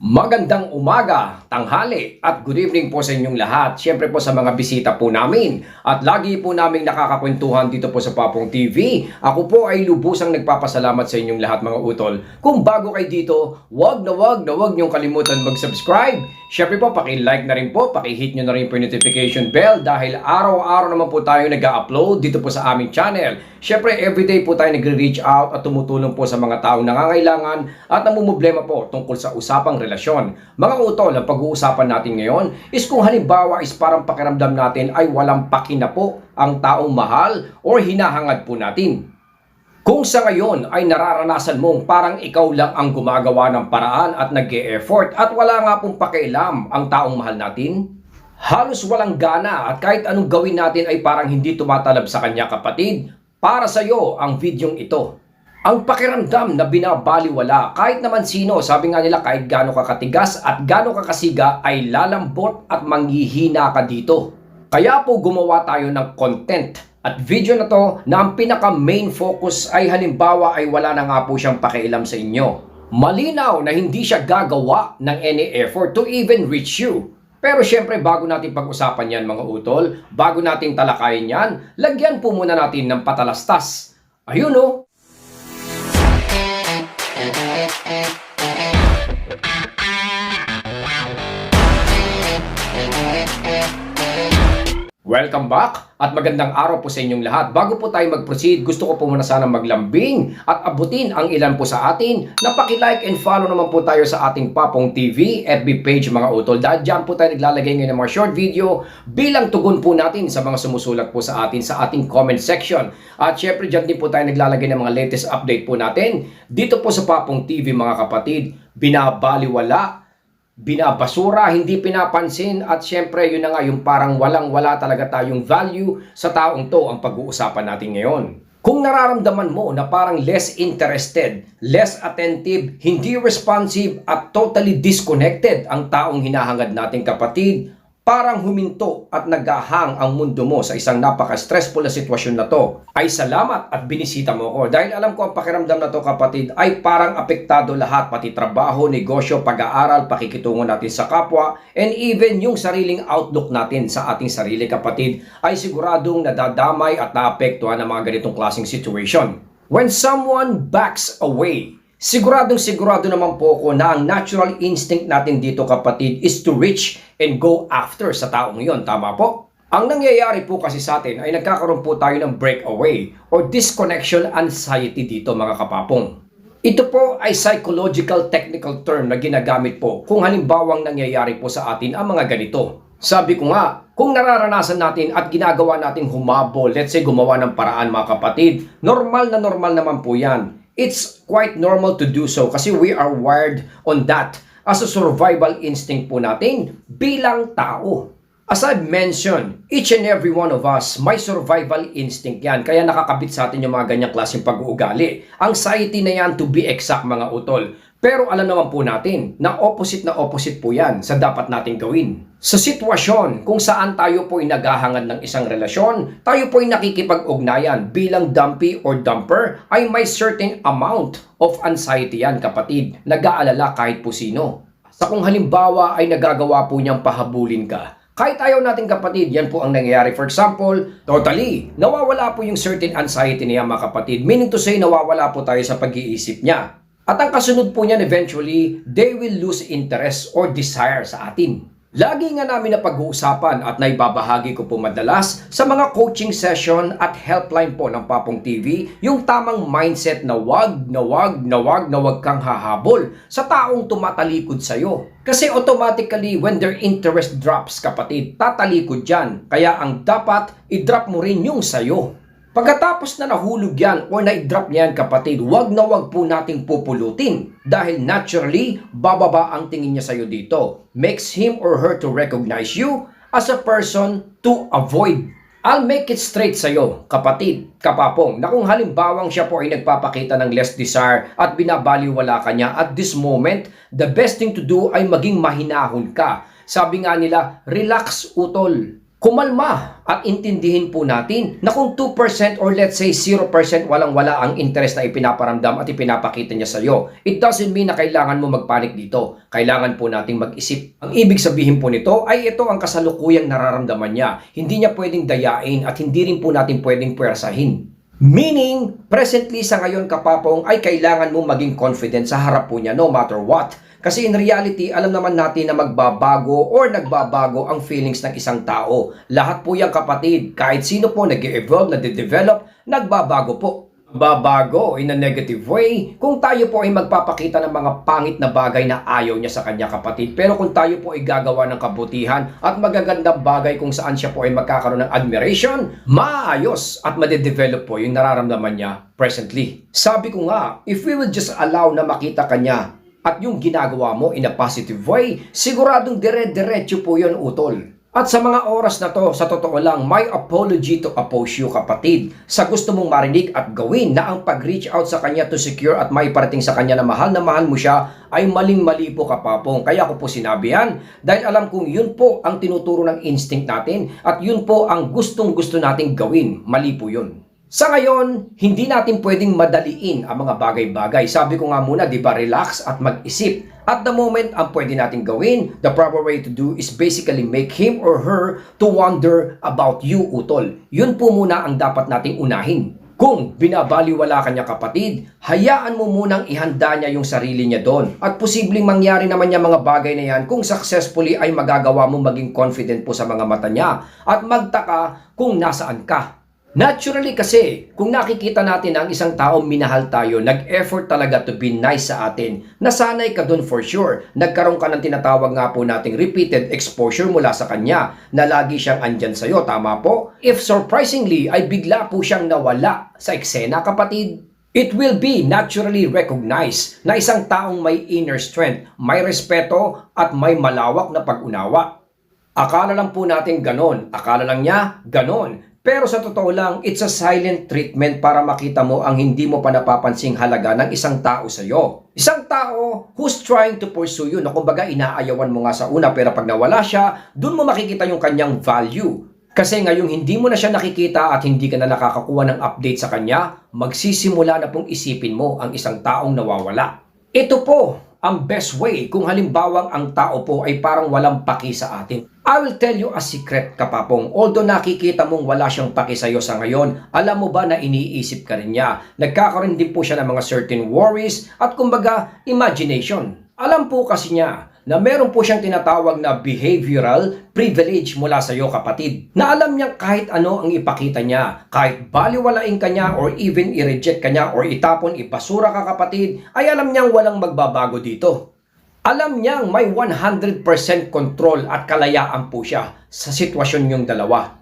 Magandang umaga, tanghali at good evening po sa inyong lahat. Siyempre po sa mga bisita po namin at lagi po naming nakakakwentuhan dito po sa Papong TV. Ako po ay lubusang nagpapasalamat sa inyong lahat mga utol. Kung bago kayo dito, wag na wag na wag niyong kalimutan mag-subscribe. Siyempre po, paki-like na rin po, paki-hit nyo na rin po yung notification bell dahil araw-araw naman po tayo nag-upload dito po sa aming channel. Siyempre, everyday po tayo nagre-reach out at tumutulong po sa mga taong nangangailangan at namumblema po tungkol sa usapang relasyon. Mga utol, ang pag-uusapan natin ngayon is kung halimbawa is parang pakiramdam natin ay walang pakina po ang taong mahal or hinahangad po natin. Kung sa ngayon ay nararanasan mong parang ikaw lang ang gumagawa ng paraan at nag effort at wala nga pong pakialam ang taong mahal natin, halos walang gana at kahit anong gawin natin ay parang hindi tumatalab sa kanya kapatid, para sa iyo ang videong ito. Ang pakiramdam na binabaliwala kahit naman sino, sabi nga nila kahit gaano ka katigas at gaano ka kasiga ay lalambot at manghihina ka dito. Kaya po gumawa tayo ng content at video na to na ang pinaka main focus ay halimbawa ay wala na nga po siyang pakialam sa inyo. Malinaw na hindi siya gagawa ng any effort to even reach you. Pero syempre bago natin pag-usapan yan mga utol, bago natin talakayin yan, lagyan po muna natin ng patalastas. Ayun oh, Thank you. Welcome back at magandang araw po sa inyong lahat. Bago po tayo mag-proceed, gusto ko po muna sana maglambing at abutin ang ilan po sa atin na paki-like and follow naman po tayo sa ating Papong TV FB page mga utol. Dahil dyan po tayo naglalagay ngayon ng mga short video bilang tugon po natin sa mga sumusulat po sa atin sa ating comment section. At syempre dyan din po tayo naglalagay ng mga latest update po natin. Dito po sa Papong TV mga kapatid, binabaliwala binabasura, hindi pinapansin at syempre yun na nga yung parang walang-wala talaga tayong value sa taong to ang pag-uusapan natin ngayon. Kung nararamdaman mo na parang less interested, less attentive, hindi responsive at totally disconnected ang taong hinahangad nating kapatid, parang huminto at nagahang ang mundo mo sa isang napaka-stressful na sitwasyon na to, ay salamat at binisita mo ko. Dahil alam ko ang pakiramdam na to kapatid ay parang apektado lahat, pati trabaho, negosyo, pag-aaral, pakikitungo natin sa kapwa, and even yung sariling outlook natin sa ating sarili kapatid ay siguradong nadadamay at naapektuhan ng mga ganitong klaseng situation. When someone backs away, Siguradong sigurado naman po ko na ang natural instinct natin dito kapatid is to reach and go after sa taong yon. Tama po? Ang nangyayari po kasi sa atin ay nagkakaroon po tayo ng breakaway or disconnection anxiety dito mga kapapong. Ito po ay psychological technical term na ginagamit po kung halimbawang nangyayari po sa atin ang mga ganito. Sabi ko nga, kung nararanasan natin at ginagawa nating humabol, let's say gumawa ng paraan mga kapatid, normal na normal naman po yan it's quite normal to do so kasi we are wired on that as a survival instinct po natin bilang tao. As I've mentioned, each and every one of us, may survival instinct yan. Kaya nakakabit sa atin yung mga ganyang klaseng pag-uugali. Anxiety na yan to be exact mga utol. Pero alam naman po natin na opposite na opposite po yan sa dapat nating gawin. Sa sitwasyon kung saan tayo po ay naghahangad ng isang relasyon, tayo po ay nakikipag-ugnayan bilang dumpy or dumper ay may certain amount of anxiety yan kapatid. Nag-aalala kahit po sino. Sa kung halimbawa ay nagagawa po niyang pahabulin ka, kahit ayaw natin kapatid, yan po ang nangyayari. For example, totally, nawawala po yung certain anxiety niya mga kapatid. Meaning to say, nawawala po tayo sa pag-iisip niya. At ang kasunod po niyan eventually, they will lose interest or desire sa atin. Lagi nga namin na pag-uusapan at naibabahagi ko po madalas sa mga coaching session at helpline po ng Papong TV yung tamang mindset na wag, na wag, na wag, na wag kang hahabol sa taong tumatalikod sa'yo. Kasi automatically when their interest drops kapatid, tatalikod yan. Kaya ang dapat, i-drop mo rin yung sa'yo. Pagkatapos na nahulog yan o na-drop niyan kapatid, wag na wag po nating pupulutin dahil naturally, bababa ang tingin niya sa'yo dito. Makes him or her to recognize you as a person to avoid. I'll make it straight sa'yo, kapatid, kapapong, na kung halimbawang siya po ay nagpapakita ng less desire at binabaliwala ka niya at this moment, the best thing to do ay maging mahinahon ka. Sabi nga nila, relax utol. Kumalma at intindihin po natin na kung 2% or let's say 0% walang-wala ang interest na ipinaparamdam at ipinapakita niya sa iyo, it doesn't mean na kailangan mo magpanik dito. Kailangan po nating mag-isip. Ang ibig sabihin po nito ay ito ang kasalukuyang nararamdaman niya. Hindi niya pwedeng dayain at hindi rin po natin pwedeng puwersahin. Meaning, presently sa ngayon kapapong ay kailangan mo maging confident sa harap po niya no matter what. Kasi in reality, alam naman natin na magbabago or nagbabago ang feelings ng isang tao. Lahat po yung kapatid, kahit sino po nag-evolve, nade-develop, nagbabago po. Babago in a negative way kung tayo po ay magpapakita ng mga pangit na bagay na ayaw niya sa kanya kapatid. Pero kung tayo po ay gagawa ng kabutihan at magagandang bagay kung saan siya po ay magkakaroon ng admiration, maayos at madedevelop po yung nararamdaman niya presently. Sabi ko nga, if we will just allow na makita kanya at yung ginagawa mo in a positive way, siguradong dire-diretso po yon utol. At sa mga oras na to, sa totoo lang, my apology to you kapatid sa gusto mong marinig at gawin na ang pag-reach out sa kanya to secure at may parating sa kanya na mahal na mahal mo siya ay maling-mali po kapapong. Kaya ko po sinabi yan dahil alam kong yun po ang tinuturo ng instinct natin at yun po ang gustong gusto nating gawin. Mali po yun. Sa ngayon, hindi natin pwedeng madaliin ang mga bagay-bagay. Sabi ko nga muna, di ba, relax at mag-isip. At the moment, ang pwede natin gawin, the proper way to do is basically make him or her to wonder about you, utol. Yun po muna ang dapat nating unahin. Kung binabaliwala ka niya kapatid, hayaan mo munang ihanda niya yung sarili niya doon. At posibleng mangyari naman niya mga bagay na yan kung successfully ay magagawa mo maging confident po sa mga mata niya. At magtaka kung nasaan ka. Naturally kasi, kung nakikita natin ang isang tao minahal tayo, nag-effort talaga to be nice sa atin, nasanay ka dun for sure. Nagkaroon ka ng tinatawag nga po nating repeated exposure mula sa kanya, na lagi siyang andyan sa'yo, tama po? If surprisingly ay bigla po siyang nawala sa eksena kapatid, It will be naturally recognized na isang taong may inner strength, may respeto at may malawak na pag-unawa. Akala lang po natin ganon, akala lang niya ganon. Pero sa totoo lang, it's a silent treatment para makita mo ang hindi mo pa napapansing halaga ng isang tao sa iyo. Isang tao who's trying to pursue you na kumbaga inaayawan mo nga sa una pero pag nawala siya, dun mo makikita yung kanyang value. Kasi ngayong hindi mo na siya nakikita at hindi ka na nakakakuha ng update sa kanya, magsisimula na pong isipin mo ang isang taong nawawala. Ito po ang best way kung halimbawang ang tao po ay parang walang paki sa atin. I will tell you a secret kapapong. Although nakikita mong wala siyang paki sa sa ngayon, alam mo ba na iniisip ka rin niya? Nagkakaroon din po siya ng mga certain worries at kumbaga imagination. Alam po kasi niya na meron po siyang tinatawag na behavioral privilege mula sa iyo kapatid. Na alam niya kahit ano ang ipakita niya, kahit baliwalain ka niya or even i-reject ka niya or itapon, ipasura ka kapatid, ay alam niyang walang magbabago dito. Alam niyang may 100% control at kalayaan po siya sa sitwasyon niyong dalawa.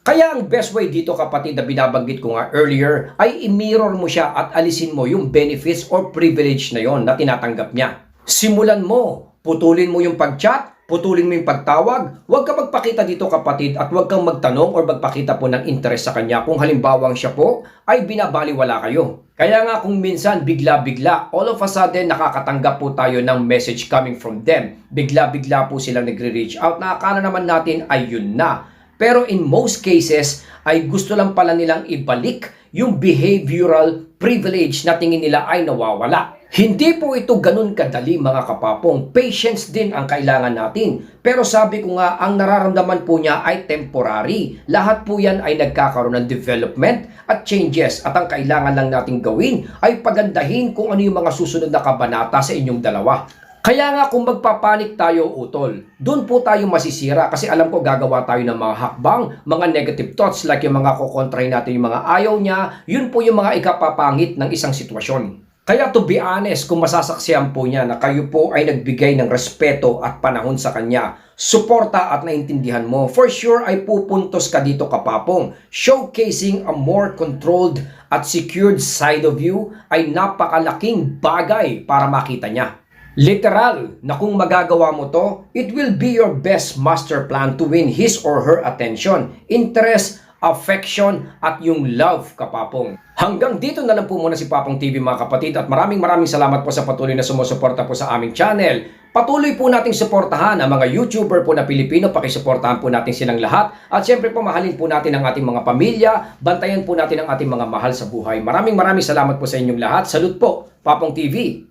Kaya ang best way dito kapatid na binabanggit ko nga earlier ay i-mirror mo siya at alisin mo yung benefits or privilege na yon na tinatanggap niya. Simulan mo, putulin mo yung pag-chat, putulin mo yung pagtawag, huwag ka magpakita dito kapatid at huwag kang magtanong or magpakita po ng interest sa kanya kung halimbawang siya po ay binabaliwala kayo. Kaya nga kung minsan bigla-bigla, all of a sudden nakakatanggap po tayo ng message coming from them. Bigla-bigla po silang nagre-reach out na naman natin ay yun na. Pero in most cases ay gusto lang pala nilang ibalik yung behavioral privilege na tingin nila ay nawawala. Hindi po ito ganun kadali mga kapapong. Patience din ang kailangan natin. Pero sabi ko nga, ang nararamdaman po niya ay temporary. Lahat po yan ay nagkakaroon ng development at changes. At ang kailangan lang natin gawin ay pagandahin kung ano yung mga susunod na kabanata sa inyong dalawa. Kaya nga kung magpapanik tayo utol, doon po tayo masisira kasi alam ko gagawa tayo ng mga hakbang, mga negative thoughts like yung mga kukontray natin yung mga ayaw niya, yun po yung mga ikapapangit ng isang sitwasyon. Kaya to be honest, kung masasaksiyan po niya na kayo po ay nagbigay ng respeto at panahon sa kanya, suporta at naintindihan mo, for sure ay pupuntos ka dito kapapong. Showcasing a more controlled at secured side of you ay napakalaking bagay para makita niya. Literal na kung magagawa mo to, it will be your best master plan to win his or her attention, interest, affection at yung love kapapong. Hanggang dito na lang po muna si Papong TV mga kapatid at maraming maraming salamat po sa patuloy na sumusuporta po sa aming channel. Patuloy po nating suportahan ang mga YouTuber po na Pilipino, pakisuportahan po natin silang lahat at syempre po mahalin po natin ang ating mga pamilya, bantayan po natin ang ating mga mahal sa buhay. Maraming maraming salamat po sa inyong lahat. Salute po, Papong TV!